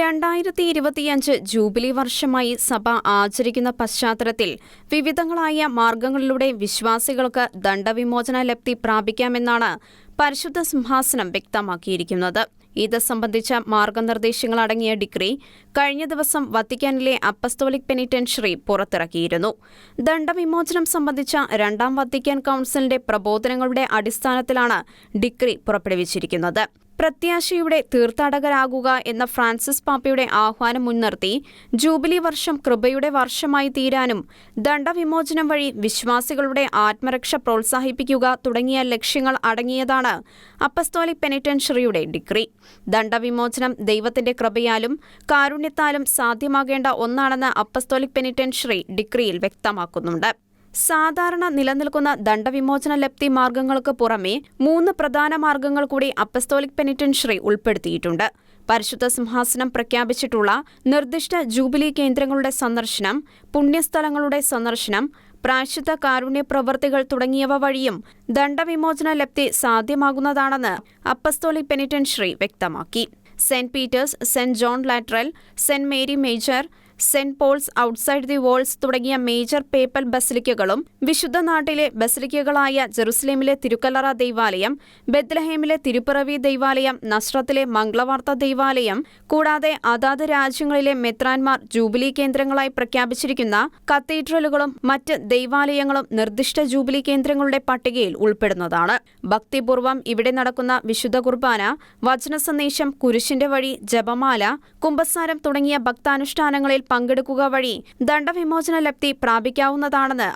രണ്ടായിരത്തി ഇരുപത്തിയഞ്ച് ജൂബിലി വർഷമായി സഭ ആചരിക്കുന്ന പശ്ചാത്തലത്തിൽ വിവിധങ്ങളായ മാർഗങ്ങളിലൂടെ വിശ്വാസികൾക്ക് ദണ്ഡവിമോചന ലബ്ധി പ്രാപിക്കാമെന്നാണ് പരിശുദ്ധ സിംഹാസനം വ്യക്തമാക്കിയിരിക്കുന്നത്. ഇത് സംബന്ധിച്ച മാർഗനിർദ്ദേശങ്ങൾ അടങ്ങിയ ഡിഗ്രി കഴിഞ്ഞ ദിവസം വത്തിക്കാനിലെ അപ്പസ്തോലിക് പെനിറ്റൻഷറി പുറത്തിറക്കിയിരുന്നു. ദണ്ഡവിമോചനം സംബന്ധിച്ച രണ്ടാം വത്തിക്കാൻ കൌൺസിലിന്റെ പ്രബോധനങ്ങളുടെ അടിസ്ഥാനത്തിലാണ് ഡിഗ്രി പുറപ്പെടുവിച്ചിരിക്കുന്നത്. പ്രത്യാശയുടെ തീർത്ഥാടകരാകുക എന്ന ഫ്രാൻസിസ് പാപ്പയുടെ ആഹ്വാനം മുൻനിർത്തി ജൂബിലി വർഷം കൃപയുടെ വർഷമായി തീരാനും ദണ്ഡവിമോചനം വഴി വിശ്വാസികളുടെ ആത്മരക്ഷ പ്രോത്സാഹിപ്പിക്കുക തുടങ്ങിയ ലക്ഷ്യങ്ങൾ അടങ്ങിയതാണ് അപ്പസ്തോലിക് പെനിറ്റൻഷറിയുടെ ഡിഗ്രി. ദണ്ഡവിമോചനം ദൈവത്തിന്റെ കൃപയാലും കാരുണ്യത്താലും സാധ്യമാകേണ്ട ഒന്നാണെന്ന് അപ്പസ്തോലിക് പെനിറ്റൻഷറി ഡിഗ്രിയിൽ വ്യക്തമാക്കുന്നുണ്ട്. സാധാരണ നിലനിൽക്കുന്ന ദണ്ഡവിമോചന ലബ്ധി മാർഗങ്ങൾക്ക് പുറമേ മൂന്ന് പ്രധാന മാർഗങ്ങൾ കൂടി അപ്പസ്തോലിക് പെനിറ്റൻഷ്യറി ഉൾപ്പെടുത്തിയിട്ടുണ്ട്. പരിശുദ്ധ സിംഹാസനം പ്രഖ്യാപിച്ചിട്ടുള്ള നിർദ്ദിഷ്ട ജൂബിലി കേന്ദ്രങ്ങളുടെ സന്ദർശനം പുണ്യസ്ഥലങ്ങളുടെ സന്ദർശനം പ്രായശുദ്ധ കാരുണ്യ പ്രവൃത്തികൾ തുടങ്ങിയവ വഴിയും ദണ്ഡവിമോചന ലബ്ധി സാധ്യമാകുന്നതാണെന്ന് അപ്പസ്തോലിക് പെനിറ്റൻഷ്യറി വ്യക്തമാക്കി. Saint Peter's Saint John Lateran Saint Mary major Saint Paul's outside the walls തുടങ്ങിയ മേജർ പേപ്പൽ ബസലിക്കകളും വിശുദ്ധ നാട്ടിലെ ബസലിക്കകളായ ജെറുസലേമിലെ തിരുക്കല്ലറ ദൈവാലയം ബെത്ലഹേമിലെ തിരുപ്പിറവി ദൈവാലയം നസ്രത്തിലെ മംഗളവാർത്ത ദൈവാലയം കൂടാതെ അതാത് രാജ്യങ്ങളിലെ മെത്രാൻമാർ ജൂബിലി കേന്ദ്രങ്ങളായി പ്രഖ്യാപിച്ചിരിക്കുന്ന കത്തീഡ്രലുകളും മറ്റ് ദൈവാലയങ്ങളും നിർദ്ദിഷ്ട ജൂബിലി കേന്ദ്രങ്ങളുടെ പട്ടികയിൽ ഉൾപ്പെടുന്നതാണ്. ഭക്തിപൂർവം ഇവിടെ നടക്കുന്ന വിശുദ്ധ കുർബാന വചന സന്ദേശം കുരിശിന്റെ വഴി ജപമാല കുമ്പസാരം തുടങ്ങിയ ഭക്താനുഷ്ഠാനങ്ങളിൽ പങ്കെടുക്കുക വഴി ദണ്ഡവിമോചന ലബ്ധി പ്രാപിക്കാവുന്നതാണെന്ന്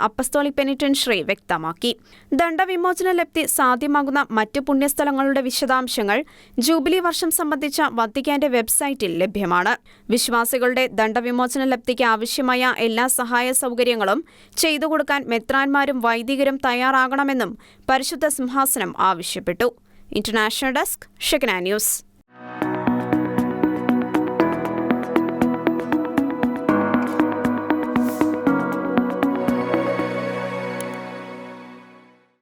പെനിറ്റൻ ശ്രീ വ്യക്തമാക്കി. ദണ്ഡവിമോചന ലബ്ധി സാധ്യമാകുന്ന മറ്റ് പുണ്യസ്ഥലങ്ങളുടെ വിശദാംശങ്ങൾ ജൂബിലി വർഷം സംബന്ധിച്ച വത്തിക്കാന്റെ വെബ്സൈറ്റിൽ ലഭ്യമാണ്. വിശ്വാസികളുടെ ദണ്ഡവിമോചന ലബ്ധിക്ക് ആവശ്യമായ എല്ലാ സഹായ സൗകര്യങ്ങളും ചെയ്തു കൊടുക്കാൻ മെത്രാന്മാരും വൈദികരും തയ്യാറാകണമെന്നും പരിശുദ്ധ സിംഹാസനം ആവശ്യപ്പെട്ടു. International desk Shekinah news.